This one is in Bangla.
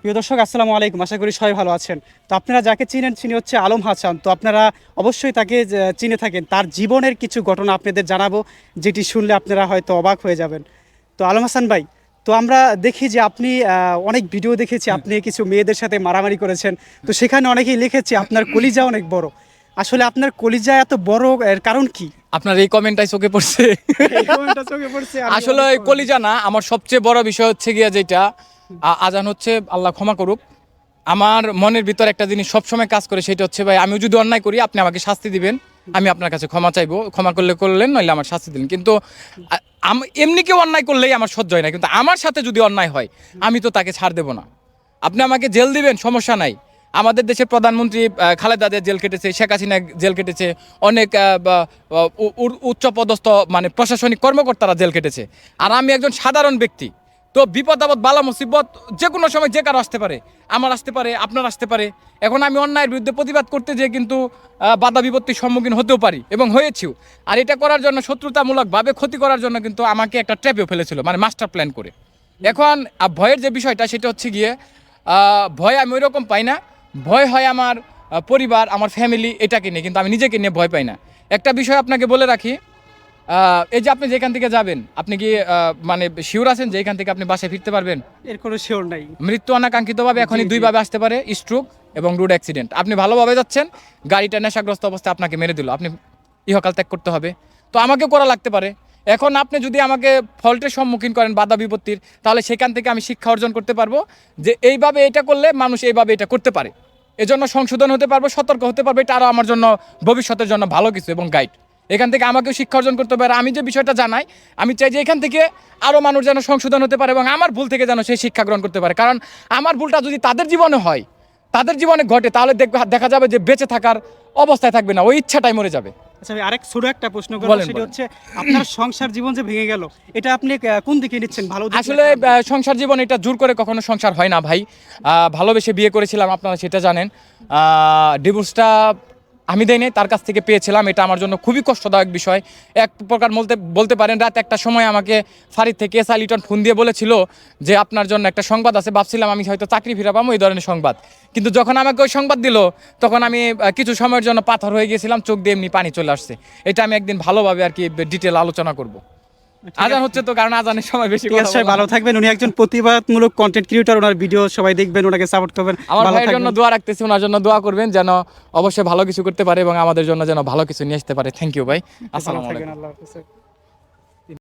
প্রিয় দর্শক আসসালামু আলাইকুম। আশা করি সবাই ভালো আছেন। তো আপনারা যাকে চিনেন তিনি হচ্ছে আলম হাসান। তো আপনারা অবশ্যই তাকে চিনে থাকেন। তার জীবনের কিছু ঘটনা আপনাদের জানাব যেটি শুনলে আপনারা হয়তো অবাক হয়ে যাবেন। তো আলম হাসান ভাই তো আমরা দেখি যে আপনি অনেক ভিডিও দেখেছি। আপনি কিছু মেয়েদের সাথে মারামারি করেছেন। তো সেখানে অনেকেই লিখেছে আপনার কলিজা অনেক বড়। আসলে আপনার কলিজা এত বড় এর কারণ কি? আপনার এই কমেন্টটাই চোখে পড়ছে। চোখে পড়ছে, আসলে কলিজা না আমার সবচেয়ে বড় বিষয় হচ্ছে গিয়া যেটা আজান হচ্ছে, আল্লাহ ক্ষমা করুক। আমার মনের ভিতর একটা জিনিস সবসময় কাজ করে, সেটা হচ্ছে, ভাই আমি যদি অন্যায় করি, আপনি আমাকে শাস্তি দিবেন। আমি আপনার কাছে ক্ষমা চাইব। ক্ষমা করলে করলেন, নইলে আমার শাস্তি দিন কিন্তু এমনি কেউ অন্যায় করলেই আমার সহ্য হয় না। কিন্তু আমার সাথে যদি অন্যায় হয়, আমি তো তাকে ছাড় দেবো না। আপনি আমাকে জেল দিবেন, সমস্যা নাই। আমাদের দেশের প্রধানমন্ত্রী খালেদা জেল কেটেছে, শেখ হাসিনা জেল কেটেছে। অনেক উচ্চ পদস্থ মানে প্রশাসনিক কর্মকর্তারা জেল কেটেছে। আর আমি একজন সাধারণ ব্যক্তি। তো বিপদ, আপদ, বালা, মুসিবত যে কোনো সময় যে কারও আসতে পারে। আমার আসতে পারে, আপনার আসতে পারে। এখন আমি অন্যায়ের বিরুদ্ধে প্রতিবাদ করতে যেয়ে কিন্তু বাধা বিপত্তির সম্মুখীন হতেও পারি এবং হয়েছিও। আর এটা করার জন্য শত্রুতামূলকভাবে ক্ষতি করার জন্য কিন্তু আমাকে একটা ট্র্যাপেও ফেলেছিল মানে মাস্টার প্ল্যান করে। এখন ভয়ের যে বিষয়টা সেটা হচ্ছে গিয়ে ভয় আমি ওই রকম পাই না। ভয় হয় আমার পরিবার, আমার ফ্যামিলি এটাকে নিয়ে, কিন্তু আমি নিজেকে নিয়ে ভয় পাই না। একটা বিষয় আপনাকে বলে রাখি এই যে আপনি যেখান থেকে যাবেন আপনি কি মানে শিওর আছেন যে এখান থেকে আপনি বাসায় ফিরতে পারবেন? এর কোনো শিওর নাই। মৃত্যু অনাকাঙ্ক্ষিতভাবে এখনই। দুইভাবে আসতে পারে স্ট্রোক এবং রোড অ্যাক্সিডেন্ট আপনি ভালোভাবে যাচ্ছেন গাড়িটা নেশাগ্রস্ত অবস্থায় আপনাকে মেরে দিল। আপনি ইহকাল ত্যাগ করতে হবে। তো আমাকে করা লাগতে পারে। এখন আপনি যদি আমাকে ফল্টের সম্মুখীন করেন বাধা বিপত্তির তাহলে সেখান থেকে আমি শিক্ষা অর্জন করতে পারব যে এইভাবে এটা করলে মানুষ এইভাবে এটা করতে পারে। এজন্য সংশোধন হতে পারব সতর্ক হতে পারবে এটা আরও আমার জন্য ভবিষ্যতের জন্য ভালো কিছু এবং গাইড এখান থেকে আমাকেও শিক্ষা অর্জন করতে পারে আমি যে বিষয়টা জানাই আমি চাই যে এখান থেকে আরও মানুষ যেন সংশোধন হতে পারে এবং আমার ভুল থেকে যেন সেই শিক্ষা গ্রহণ করতে পারে। কারণ আমার ভুলটা যদি তাদের জীবনে হয় তাদের জীবনে ঘটে তাহলে দেখবে দেখা যাবে যে বেঁচে থাকার অবস্থায় থাকবে না ওই ইচ্ছাটাই মরে যাবে। আচ্ছা আমি আরেক ছোট একটা প্রশ্ন করব সেটা হচ্ছে আপনার সংসার জীবন যে ভেঙে গেল এটা আপনি কোন দিকে নিচ্ছেন? ভালো আসলে সংসার জীবন এটা জোর করে কখনো সংসার হয় না ভাই। আহ, ভালোবেসে বিয়ে করেছিলাম আপনারা সেটা জানেন। ডিভোর্সটা আমি নাই তার কাছ থেকে পেয়েছিলাম। এটা আমার জন্য খুবই কষ্টদায়ক বিষয়। এক প্রকার বলতে বলতে পারেন, রাত একটা সময় আমাকে ফারিদ থেকে এস লিটন ফোন দিয়ে বলেছিল যে, আপনার জন্য একটা সংবাদ আছে। ভাবছিলাম আমি হয়তো চাকরি ফিরে পাবো এই ধরনের সংবাদ। কিন্তু যখন আমাকে ওই সংবাদ দিল, তখন আমি কিছু সময়ের জন্য পাথর হয়ে গিয়েছিলাম, চোখ দিয়ে এমনি পানি চলে আসছে। এটা আমি একদিন ভালোভাবে আর কি ডিটেল আলোচনা করব। আজান হচ্ছে তো কারণ আজানের সময় বেশি কথা সবাই ভালো থাকবেন। উনি একজন প্রতিবাদমূলক কন্টেন্ট ক্রিয়েটর ওনার ভিডিও সবাই দেখবেন ওনাকে সাপোর্ট করবেন। আমার ভাইয়ের জন্য দোয়া রাখতেছি ওনার জন্য দোয়া করবেন যেন অবশ্যই ভালো কিছু করতে পারে এবং আমাদের জন্য যেন ভালো কিছু নিয়ে আসতে পারে। থ্যাংক ইউ ভাই। আসসালামু আলাইকুম। আল্লাহ হাফেজ।